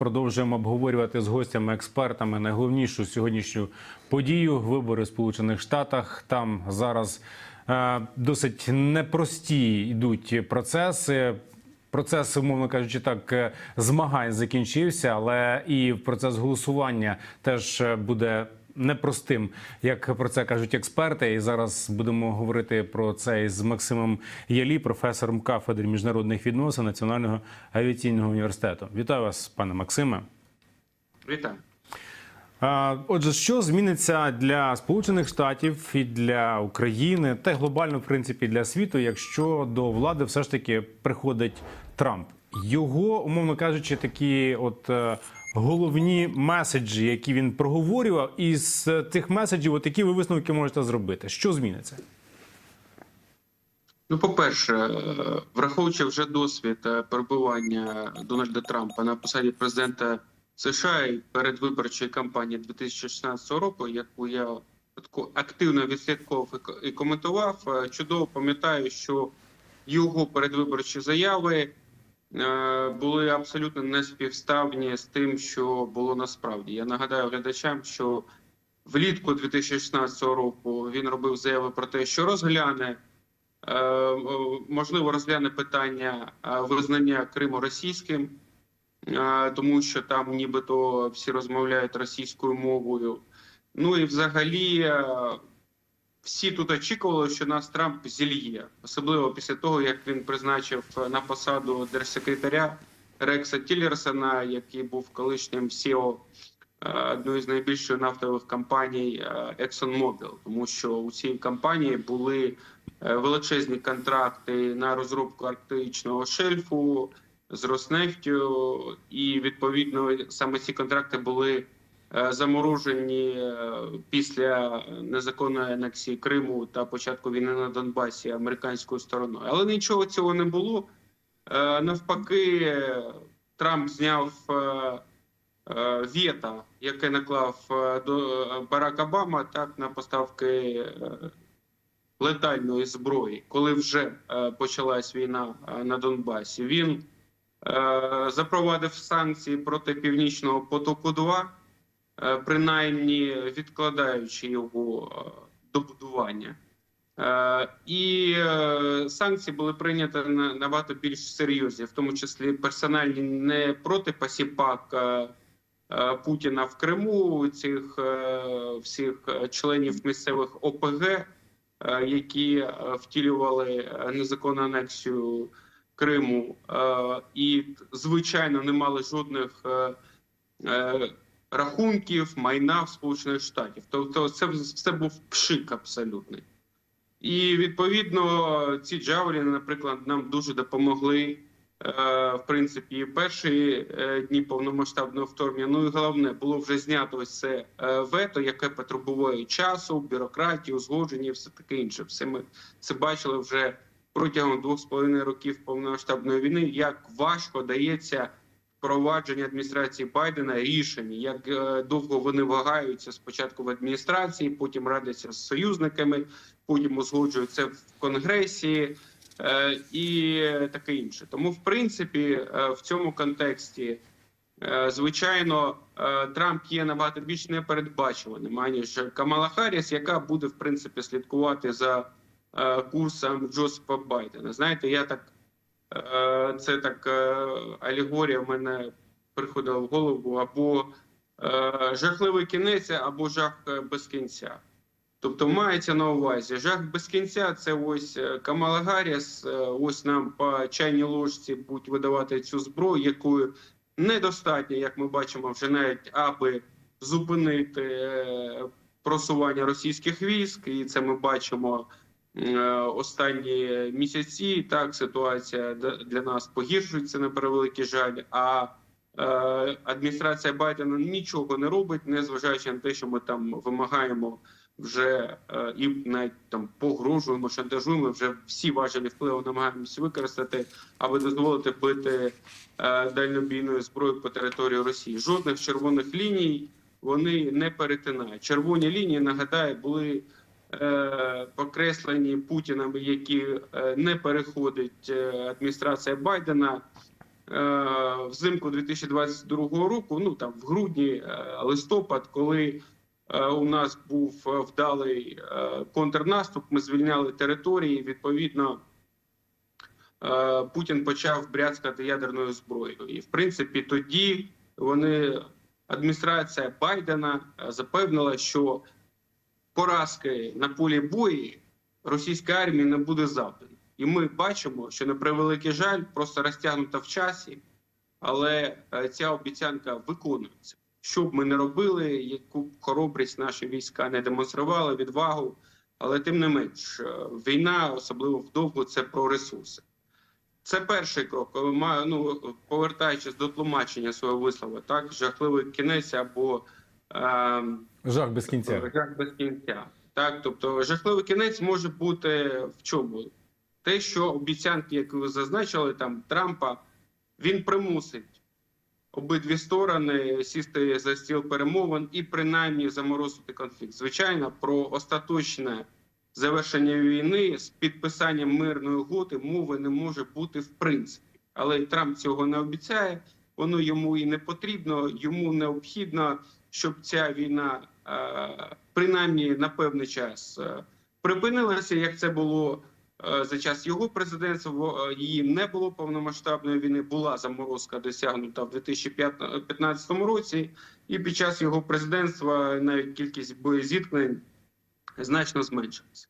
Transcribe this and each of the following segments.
Продовжуємо обговорювати з гостями, експертами найголовнішу сьогоднішню подію вибори в Сполучених Штатах. Там зараз е, досить непрості йдуть процеси. Процес, умовно кажучи, так е, змагань закінчився, але і процес голосування теж е, буде непростим, як про це кажуть експерти. І зараз будемо говорити про це із Максимом Ялі, професором кафедри міжнародних відносин Національного авіаційного університету. Вітаю вас, пане Максиме. Вітаю. Отже, що зміниться для Сполучених Штатів і для України, та й глобально, в принципі, для світу, якщо до влади все ж таки приходить Трамп? Його, умовно кажучи, такі от е, головні меседжі, які він проговорював, і з цих меседжів, от які ви висновки можете зробити? Що зміниться? Ну, по-перше, е, враховуючи вже досвід е, перебування Дональда Трампа на посаді президента США і передвиборчої кампанії 2016 року, яку я активно відслідковував і коментував, е, чудово пам'ятаю, що його передвиборчі заяви е, були абсолютно неспівставні з тим, що було насправді. Я нагадаю глядачам, що влітку 2016 року він робив заяви про те, що розгляне. Е, е, можливо, розгляне питання е, визнання Криму російським, е, тому що там нібито всі розмовляють російською мовою. Ну і взагалі е, всі тут очікували, що нас Трамп зільє, особливо після того, як він призначив на посаду держсекретаря Рекса Тіллерсона, який був колишнім CEO е, одної з найбільших нафтових компаній е, ExxonMobil, тому що у цій компанії були е, величезні контракти на розробку арктичного шельфу з Роснефтю, і відповідно саме ці контракти були заморожені е, після незаконної анексії Криму та початку війни на Донбасі американською стороною. Але нічого цього не було. Е, Навпаки, Трамп зняв е, е, вето, яке наклав е, до е, Барак Обама, так на поставки е, летальної зброї, коли вже е, почалась війна е, на Донбасі. Він е, запровадив санкції проти північного потоку 2 е, принаймні відкладаючи його е, добудування. Е, І е, санкції були прийняті на- набагато більш серйозні, в тому числі персональні не проти посіпак е, е, Путіна в Криму, цих е, всіх е, членів місцевих ОПГ, е, які е, втілювали е, незаконну анексію Криму, е, і звичайно не мали жодних е, е, рахунків майна в Сполучених Штатів. Тобто, це все був пшик абсолютний. І відповідно ці джавеліни, наприклад, нам дуже допомогли е, в принципі і перші е, дні повномасштабного вторгнення. Ну і головне було вже знято ось це е, вето, яке потребує часу, бюрократії, узгодження, все таке інше. Все ми це бачили вже протягом двох з половиною років повномасштабної війни. Як важко дається впровадження адміністрації Байдена рішень, як е, довго вони вагаються спочатку в адміністрації, потім радяться з союзниками, потім узгоджують це в конгресі е, і таке інше. Тому, в принципі, е, в цьому контексті, звичайно, Трамп є набагато більш непередбачуваним, аніж Камала Харріс, яка буде в принципі слідкувати за курсом Джозефа Байдена. Знаєте, я так це так е, алегорія в мене приходила в голову або е, жахливий кінець, або жах е, без кінця. Тобто мається на увазі жах без кінця. Це ось е, Камала Гарріс, е, Ось нам по чайній ложці будуть видавати цю зброю, якою недостатньо, як ми бачимо, вже навіть аби зупинити е, просування російських військ, і це ми бачимо е, останні місяці. Так ситуація для нас погіршується на превеликий жаль. А е, адміністрація Байдена нічого не робить, незважаючи на те, що ми там вимагаємо вже е, і навіть там погрожуємо, шантажуємо. Вже всі важелі впливу намагаємося використати, аби дозволити бити е, дальнобійною зброєю по території Росії. Жодних червоних ліній вони не перетинають. Червоні лінії нагадаю були. Е, Покреслені Путіним, які е, не переходить е, адміністрація Байдена, взимку 2022 року, ну там в грудні, листопад, коли у нас був вдалий контрнаступ, ми звільняли території. Відповідно, Путін почав бряцкати ядерною зброєю. І в принципі, тоді вони адміністрація Байдена запевнила, що поразки на полі бою російської армії не буде завдано. І ми бачимо, що на превеликий жаль, просто розтягнута в часі, але е, ця обіцянка виконується. Що б ми не робили, яку б хоробрість наші війська не демонстрували, відвагу, але тим не менш, е, війна, особливо вдовго, це про ресурси. Це перший крок. Коли маю, ну, повертаючись до тлумачення свого вислову, так жахливий кінець або е, Жах без кінця. Жах без кінця. Так, тобто жахливий кінець може бути в чому? Те, що обіцянки, як ви зазначили, там Трампа, він примусить обидві сторони сісти за стіл перемовин і принаймні заморозити конфлікт. Звичайно, про остаточне завершення війни з підписанням мирної угоди мови не може бути в принципі. Але Трамп цього не обіцяє. Воно йому і не потрібно, йому необхідно, щоб ця війна принаймні на певний час е, припинилася, як це було е, за час його президентства. Е, Її не було повномасштабної війни. Була заморозка досягнута в 2015 році, і під час його президентства навіть кількість боєзіткнень значно зменшилася.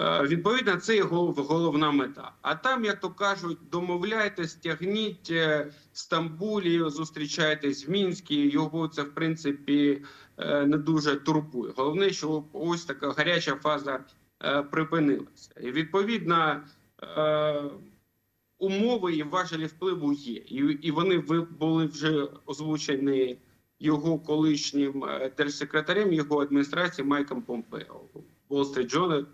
Е, Відповідно, це голов- головна мета. А там, як то кажуть, домовляйтесь, тягніть е, в Стамбулі, зустрічайтесь в Мінській. Його це в принципі е, не дуже турбує. Головне, що ось така гаряча фаза е, припинилася. І відповідно е, умови і важелі впливу є, і, вони були вже озвучені його колишнім е, держсекретарем його адміністрації Майком Помпео. Wall Street Journal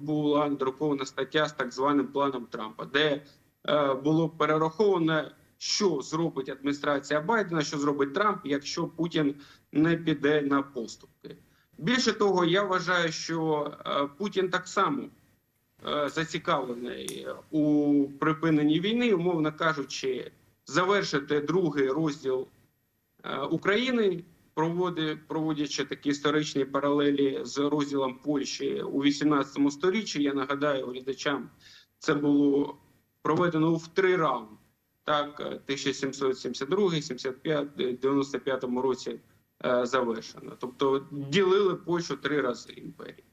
була надрукована стаття з так званим планом Трампа, де е, було перераховано, що зробить адміністрація Байдена, що зробить Трамп, якщо Путін не піде на поступки. Більше того, я вважаю, що е, Путін так само е, зацікавлений у припиненні війни, умовно кажучи, завершити другий розділ е, України, проводячи такі історичні паралелі з розділом Польщі у 18 сторіччі. Я нагадаю глядачам, це було проведено в три раунди. Так, е, 1772, 75, 95 році е, завершено. Тобто ділили Польщу три рази імперії.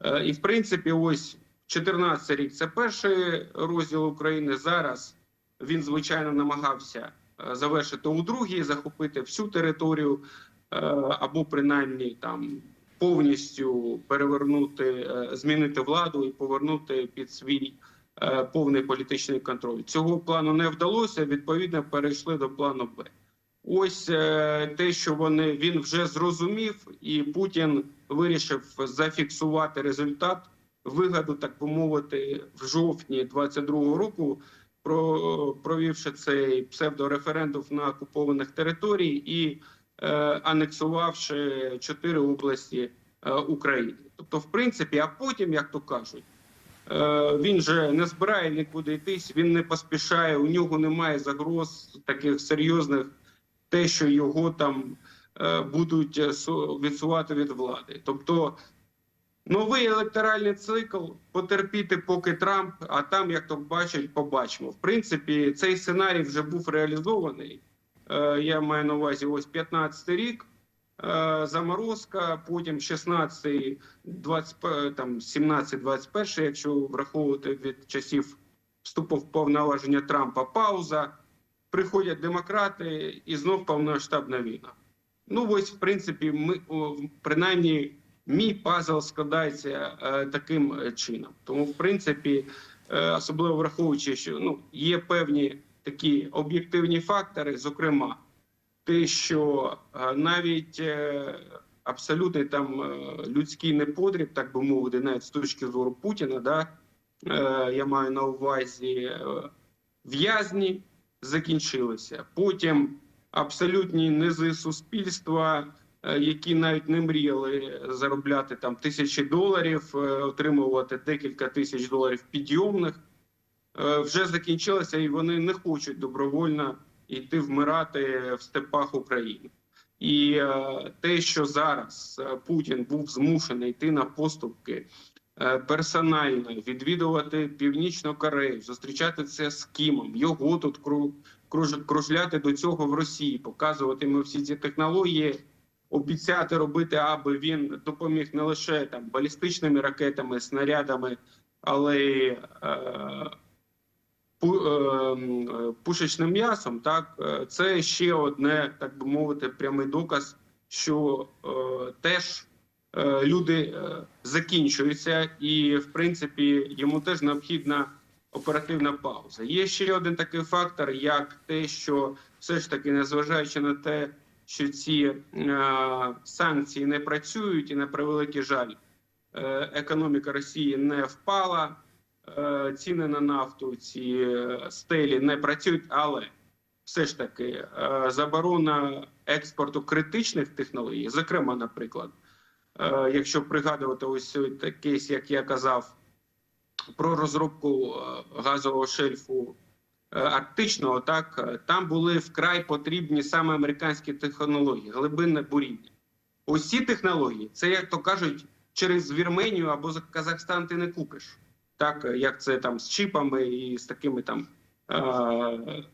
Е, І в принципі, ось 14 рік це перший розділ України. Зараз він звичайно намагався е, завершити у другій, захопити всю територію, або принаймні там повністю перевернути, е, змінити владу і повернути під свій е, повний політичний контроль. Цього плану не вдалося. Відповідно, перейшли до плану Б. Ось е, те, що вони він вже зрозумів, і Путін вирішив зафіксувати результат вигаду, так би мовити, в жовтні 22-го року, про провівши цей псевдореферендум на окупованих територій і е, анексувавши чотири області е, України. Тобто, в принципі, а потім, як то кажуть. Е, Він же не збирає нікуди йтись, він не поспішає. У нього немає загроз таких серйозних, те, що його там е, будуть е, відсувати від влади. Тобто новий електоральний цикл потерпіти, поки Трамп, а там, як то бачать, побачимо. В принципі, цей сценарій вже був реалізований. Е, Я маю на увазі ось 15 рік. е, Заморозка, потім 16 20, п- там 17-21, якщо враховувати від часів вступу в повноваження Трампа, пауза. Приходять демократи і знов повномасштабна війна. Ну ось, в принципі, ми принаймні мій пазл складається е, таким е, чином. Тому, в принципі, е, особливо враховуючи, що ну є певні такі об'єктивні фактори, зокрема, те, що е, навіть е, абсолютний там е, людський неподріб, так би мовити, навіть з точки зору Путіна, да, я маю на увазі в'язні закінчилися. Потім абсолютні низи суспільства, які навіть не мріяли заробляти там тисячі доларів, отримувати декілька тисяч доларів підйомних. Е, вже закінчилася, і вони не хочуть добровольно йти вмирати в степах України. І е, те, що зараз е, Путін був змушений йти на поступки персонально, відвідувати Північну Корею, зустрічатися з Кімом, його тут кру, кружляти до цього в Росії, показувати йому всі ці технології, обіцяти робити, аби він допоміг не лише там балістичними ракетами, снарядами, але й е, пушечним м'ясом, так е, це ще одне, так би мовити, прямий доказ, що е, теж е, люди е, закінчуються, і в принципі йому теж необхідна оперативна пауза. Є ще один такий фактор, як те, що все ж таки, незважаючи на те, що ці е, санкції не працюють, і на превеликий жаль, е, економіка Росії не впала е, ціни на нафту, ці е, стелі не працюють, але все ж таки е, заборона експорту критичних технологій, зокрема, наприклад, е, якщо пригадувати ось кейс, як я казав, про розробку е, газового шельфу е, арктичного, так е, там були вкрай потрібні саме американські технології, глибинне буріння. Ці технології, це як то кажуть, через Вірменію або за Казахстан ти не купиш так як це там з чіпами і з такими там е-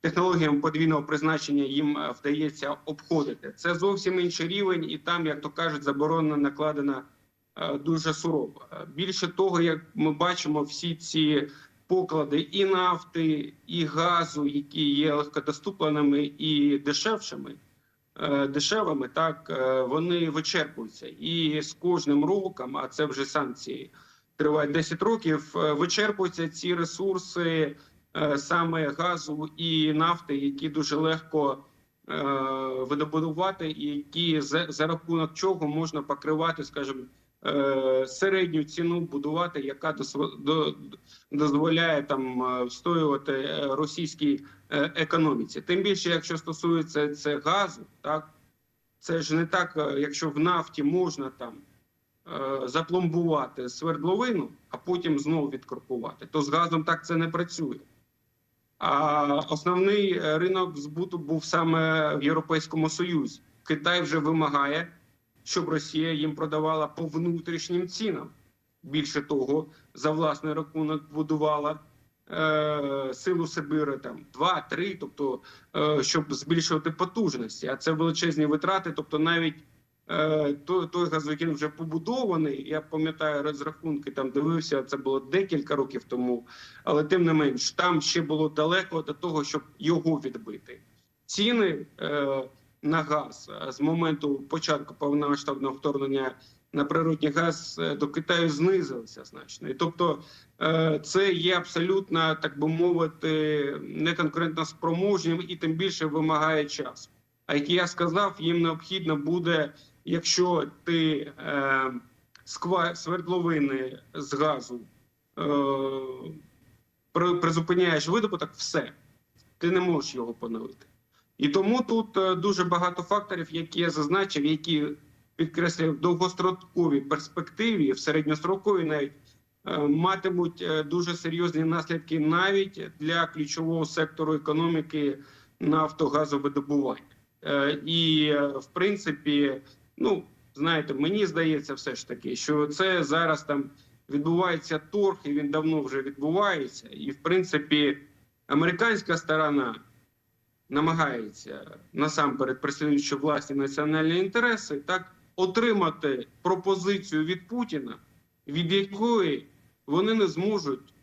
технологіями подвійного призначення їм е, вдається обходити. Це зовсім інший рівень, і там, як то кажуть, заборона накладена е, дуже сурово. Е, Більше того, як ми бачимо, всі ці поклади і нафти, і газу, які є легкодоступними і дешевшими. е, Дешевими так е, вони вичерпуються, і з кожним роком, а це вже санкції триває 10 років, е, вичерпуються ці ресурси е, саме газу і нафти, які дуже легко е, видобувати, і які за, за рахунок чого можна покривати, скажімо, середню ціну будувати, яка дозволяє там встоювати російській економіці. Тим більше, якщо стосується це газу, так це ж не так, якщо в нафті можна там запломбувати свердловину, а потім знову відкоркувати, то з газом так це не працює. А основний е, ринок збуту був саме в Європейському Союзі. Китай вже вимагає, щоб Росія їм продавала по внутрішнім цінам. Більше того, за власний рахунок будувала е, силу Сибири там 2-3, тобто е, щоб збільшувати потужності. А це величезні витрати. Тобто, навіть е, той, той газовикін вже побудований. Я пам'ятаю розрахунки, там дивився. Це було декілька років тому, але тим не менш, там ще було далеко до того, щоб його відбити. Ціни е, на газ е, з моменту початку повномасштабного вторгнення на природний газ е, до Китаю знизилися значно. І тобто е, це є абсолютно, так би мовити, неконкурентно спроможним і тим більше вимагає часу. А як я сказав, їм необхідно буде, якщо ти е, сква свердловини з газу е, призупиняєш видобуток, все ти не можеш його поновити. І тому тут е, дуже багато факторів, які я зазначив, які підкреслюю в довгостроковій перспективі, в середньостроковій навіть е, матимуть е, дуже серйозні наслідки навіть для ключового сектору економіки нафтогазовидобування. І в принципі, ну знаєте, мені здається, все ж таки, що це зараз там відбувається торг, і він давно вже відбувається. І в принципі, американська сторона намагається насамперед переслідуючи власні національні інтереси, так отримати пропозицію від Путіна, від якої вони не зможуть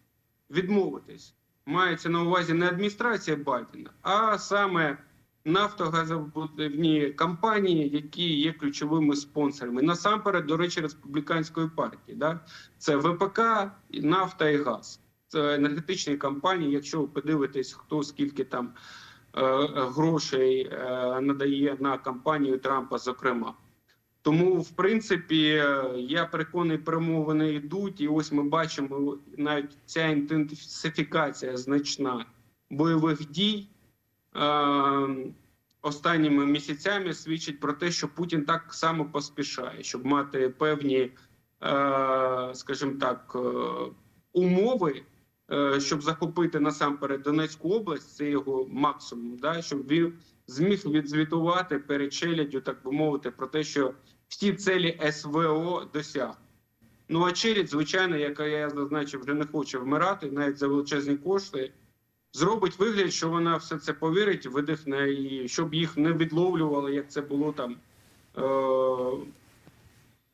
відмовитись. Мається на увазі не адміністрація Байдена, а саме нафтогазовні компанії, які є ключовими спонсорами. Насамперед, до речі, республіканської партії. Да? Це ВПК, нафта і газ. Це енергетичні компанії. Якщо ви подивитесь, хто скільки там е, грошей е, надає на кампанію Трампа, зокрема. Тому, в принципі, я переконаний, перемовини йдуть, і ось ми бачимо навіть ця інтенсифікація значна бойових дій останніми місяцями свідчить про те, що Путін так само поспішає, щоб мати певні, е, скажімо так, е, умови е, щоб захопити насамперед Донецьку область, це його максимум, да, щоб він зміг відзвітувати перед челяддю, так би мовити, про те, що всі цілі СВО досяг. Ну а челядь, звичайно, яка я зазначив, вже не хоче вмирати, навіть за величезні кошти. Зробить вигляд, що вона все це повірить, видихне, і щоб їх не відловлювали, як це було там е-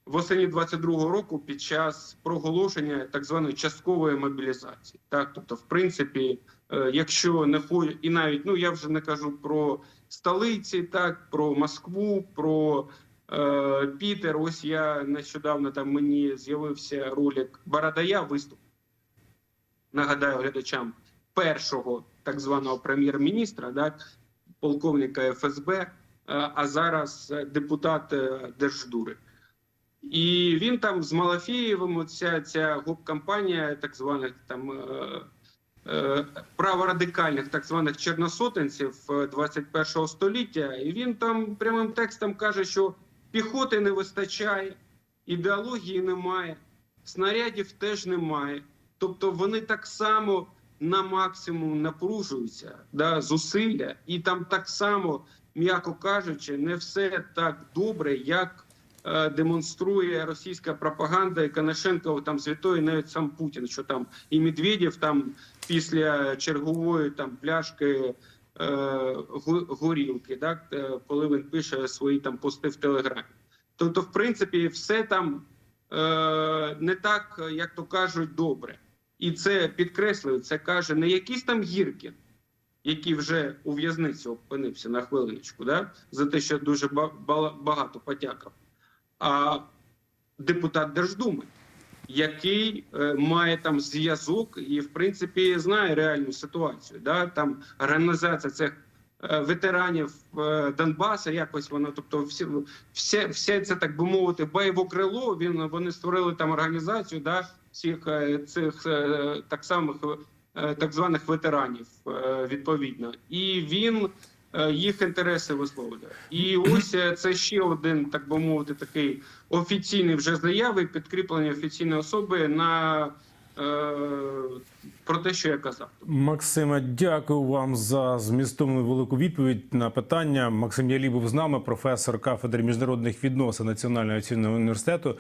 восені 22-го року під час проголошення так званої часткової мобілізації. Так, тобто, в принципі, е, якщо не ходять, і навіть ну я вже не кажу про столиці, так про Москву, про е, Пітер. Ось я нещодавно там мені з'явився ролик Бородая виступ. Нагадаю глядачам першого так званого прем'єр-міністра, так, полковника ФСБ, е, а зараз депутат Держдури. І він там з Малафієвим, оця ця гоп-кампанія так званих там е, е, праворадикальних так званих чорносотенців е, 21 століття, і він там прямим текстом каже, що піхоти не вистачає, ідеології немає, снарядів теж немає. Тобто вони так само на максимум напружуються да, зусилля, і там так само, м'яко кажучи, не все так добре, як е, демонструє російська пропаганда і Коношенко там звітує навіть сам Путін, що там і Медведєв там після чергової там пляшки е, горілки, так, е, коли він пише свої там пости в Телеграмі. Тобто, в принципі, все там е, не так, як то кажуть, добре. І це підкреслює, це каже не якийсь там Гіркін, який вже у в'язниці опинився на хвилиночку, да, за те, що дуже багато потякав, а депутат Держдуми, який е, має там зв'язок і, в принципі, знає реальну ситуацію. Да? Там організація цих е, ветеранів е, Донбаса, якось воно, тобто, всі, все, все це так би мовити, бойове крило. Він вони створили там організацію, да, всіх е, цих е, так самих е, так званих ветеранів, е, відповідно, і він е, їх інтереси висловлює. І ось е, це ще один, так би мовити, такий офіційний вже заяви, підкріплення офіційної особи на е, про те, що я казав. Максиме, дякую вам за змістовну велику відповідь на питання. Максим Ялі був з нами, професор кафедри міжнародних відносин Національного національного університету.